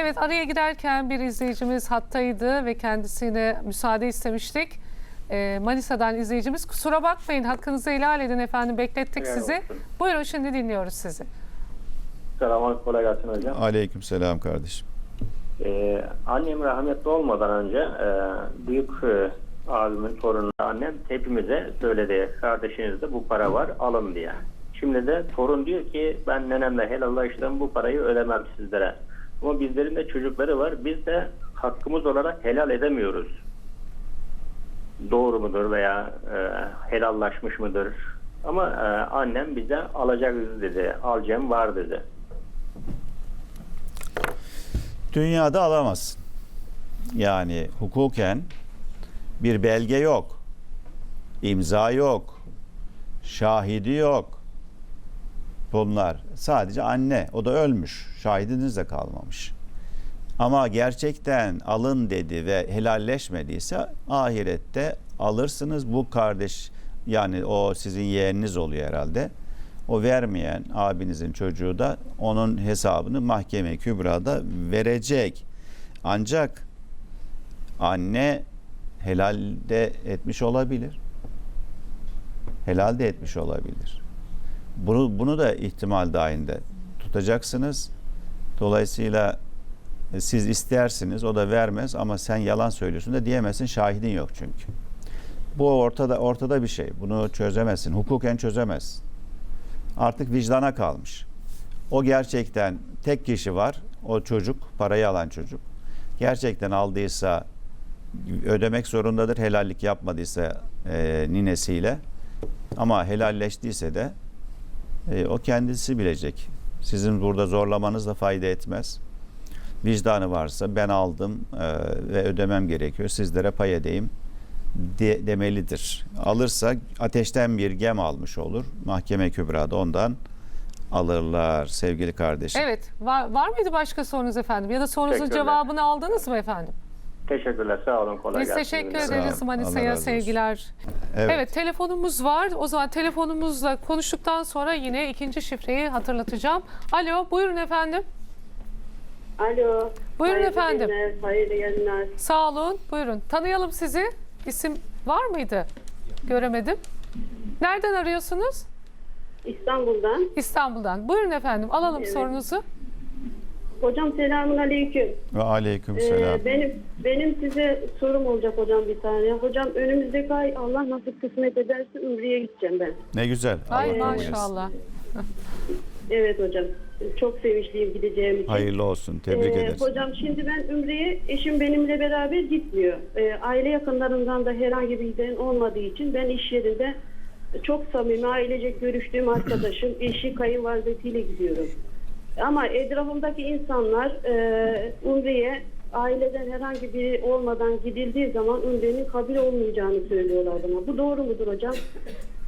Evet araya girerken bir izleyicimiz hattaydı ve kendisine müsaade istemiştik. Ee, Manisa'dan izleyicimiz kusura bakmayın hakkınızı helal edin efendim beklettik Helal sizi. olsun. Buyurun şimdi dinliyoruz sizi. Selamünaleyküm, kolay gelsin hocam. Aleykümselam kardeşim. Ee, annem rahmetli olmadan önce e, büyük e, abimin torunu annem hepimize söyledi. Kardeşinizde bu para var alın diye. Şimdi de torun diyor ki ben nenemle helallaştım bu parayı ödemem sizlere. Ama bizlerin de çocukları var. Biz de hakkımız olarak helal edemiyoruz. Doğru mudur veya e, helallaşmış mıdır? Ama e, annem bize alacağız dedi. Alacağım var dedi. Dünyada alamazsın. Yani hukuken bir belge yok. imza yok. Şahidi yok. Bunlar sadece anne. O da ölmüş. Şahidiniz de kalmamış. Ama gerçekten alın dedi ve helalleşmediyse ahirette alırsınız. Bu kardeş yani o sizin yeğeniniz oluyor herhalde. O vermeyen abinizin çocuğu da onun hesabını mahkeme kübrada verecek. Ancak anne helalde etmiş olabilir. Helal de etmiş olabilir. Bunu, bunu da ihtimal dahilinde tutacaksınız. Dolayısıyla e, siz istersiniz o da vermez ama sen yalan söylüyorsun da diyemezsin şahidin yok çünkü. Bu ortada ortada bir şey. Bunu çözemezsin. Hukuken çözemezsin. Artık vicdana kalmış. O gerçekten tek kişi var. O çocuk, parayı alan çocuk. Gerçekten aldıysa ödemek zorundadır. Helallik yapmadıysa e, ninesiyle. Ama helalleştiyse de e, o kendisi bilecek. Sizin burada zorlamanız da fayda etmez. Vicdanı varsa ben aldım e, ve ödemem gerekiyor. Sizlere pay edeyim de, demelidir. Alırsa ateşten bir gem almış olur. Mahkeme kübrada ondan alırlar sevgili kardeşim. Evet var, var mıydı başka sorunuz efendim ya da sorunuzun Teşekkürler. cevabını aldınız mı efendim? Teşekkürler. Sağ olun. Kolay Biz gelsin. teşekkür Sağ ederiz olun. Allah Manisa'ya razı olsun. sevgiler. Evet. Evet. telefonumuz var. O zaman telefonumuzla konuştuktan sonra yine ikinci şifreyi hatırlatacağım. Alo buyurun efendim. Alo. Buyurun Hayırlı efendim. Günler, hayırlı yayınlar. Sağ olun. Buyurun. Tanıyalım sizi. İsim var mıydı? Göremedim. Nereden arıyorsunuz? İstanbul'dan. İstanbul'dan. Buyurun efendim. Alalım Evet. sorunuzu. Hocam selamun aleyküm. Ve aleyküm selam. Ee, benim benim size sorum olacak hocam bir tane. Hocam önümüzdeki ay Allah nasip kısmet ederse Ümre'ye gideceğim ben. ne güzel. Ay Allah maşallah. Evet hocam. Çok sevinçliyim gideceğim için. Hayırlı olsun. Tebrik Ee, ederiz. Hocam şimdi ben Ümre'ye eşim benimle beraber gitmiyor. Ee, aile yakınlarından da herhangi bir giden olmadığı için ben iş yerinde çok samimi ailecek görüştüğüm arkadaşım eşi kayınvalidesiyle gidiyorum. Ama etrafımdaki insanlar e, Umre'ye aileden herhangi biri olmadan gidildiği zaman Umre'nin kabul olmayacağını söylüyorlar bana. Bu doğru mudur hocam?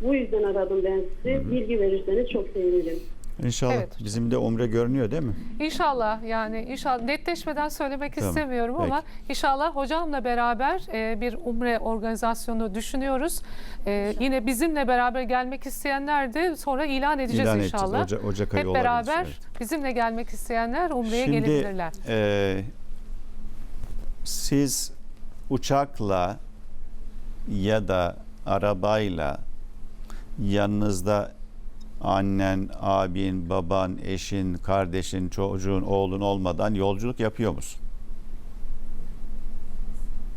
Bu yüzden aradım ben sizi. Bilgi verirseniz çok sevinirim. İnşallah Evet. bizim de umre görünüyor değil mi? İnşallah yani inşallah netleşmeden söylemek Tamam, istemiyorum ama inşallah hocamla beraber e, bir umre organizasyonu düşünüyoruz. E, yine bizimle beraber gelmek isteyenler de sonra ilan edeceğiz İlan edeceğiz. inşallah. Oca- Ocak ayı Hep olabilir, beraber evet. bizimle gelmek isteyenler umreye Şimdi gelebilirler. e, siz uçakla ya da arabayla yanınızda annen, abin, baban, eşin, kardeşin, çocuğun, oğlun olmadan yolculuk yapıyor musun?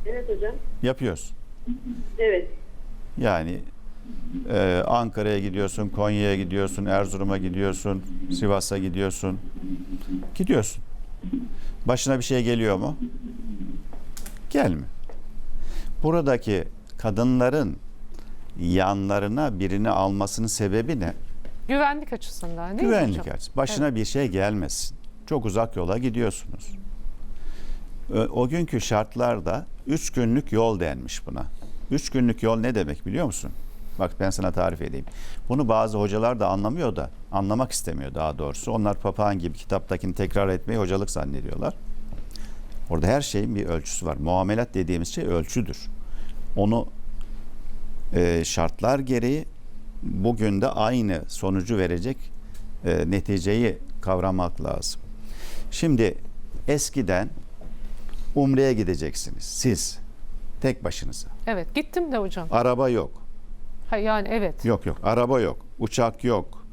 Evet hocam. Yapıyorsun. Evet. Yani e, Ankara'ya gidiyorsun, Konya'ya gidiyorsun, Erzurum'a gidiyorsun, Sivas'a gidiyorsun. Gidiyorsun. Başına bir şey geliyor mu? Gelmiyor. Buradaki kadınların yanlarına birini almasının sebebi ne? Güvenlik açısından değil mi Güvenlik hocam? açısı. Başına bir şey gelmesin. Çok uzak yola gidiyorsunuz. O günkü şartlarda üç günlük yol denmiş buna. Üç günlük yol ne demek biliyor musun? Bak ben sana tarif edeyim. Bunu bazı hocalar da anlamıyor da, anlamak istemiyor daha doğrusu. Onlar papağan gibi kitaptakini tekrar etmeyi hocalık zannediyorlar. Orada her şeyin bir ölçüsü var. Muamelat dediğimiz şey ölçüdür. Onu e, şartlar gereği bugün de aynı sonucu verecek e, neticeyi kavramak lazım. Şimdi eskiden Umre'ye gideceksiniz. Siz tek başınıza. Evet gittim de hocam. Araba yok. Ha, yani evet. Yok yok. Araba yok. Uçak yok.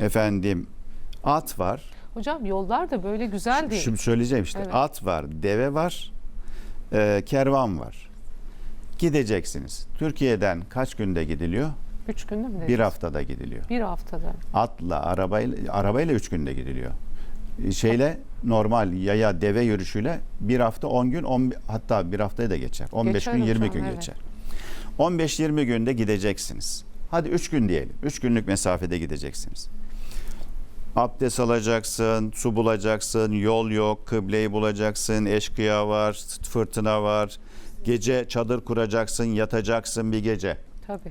Efendim at var. Hocam yollar da böyle güzel değil. Şimdi söyleyeceğim işte. Evet. At var, deve var, e, kervan var. Gideceksiniz. Türkiye'den kaç günde gidiliyor? Üç günde mi dediniz? Bir haftada gidiliyor. Bir haftada. Atla, arabayla, arabayla üç günde gidiliyor. E, Şeyle normal yaya deve yürüyüşüyle bir hafta 10 gün 10, hatta bir haftayı da geçer. 15 Geçer gün 20 hocam, gün evet. geçer. 15-20 günde gideceksiniz. Hadi 3 gün diyelim. 3 günlük mesafede gideceksiniz. Abdest alacaksın, su bulacaksın, yol yok, kıbleyi bulacaksın, eşkıya var, fırtına var. Gece çadır kuracaksın, yatacaksın bir gece. Tabii.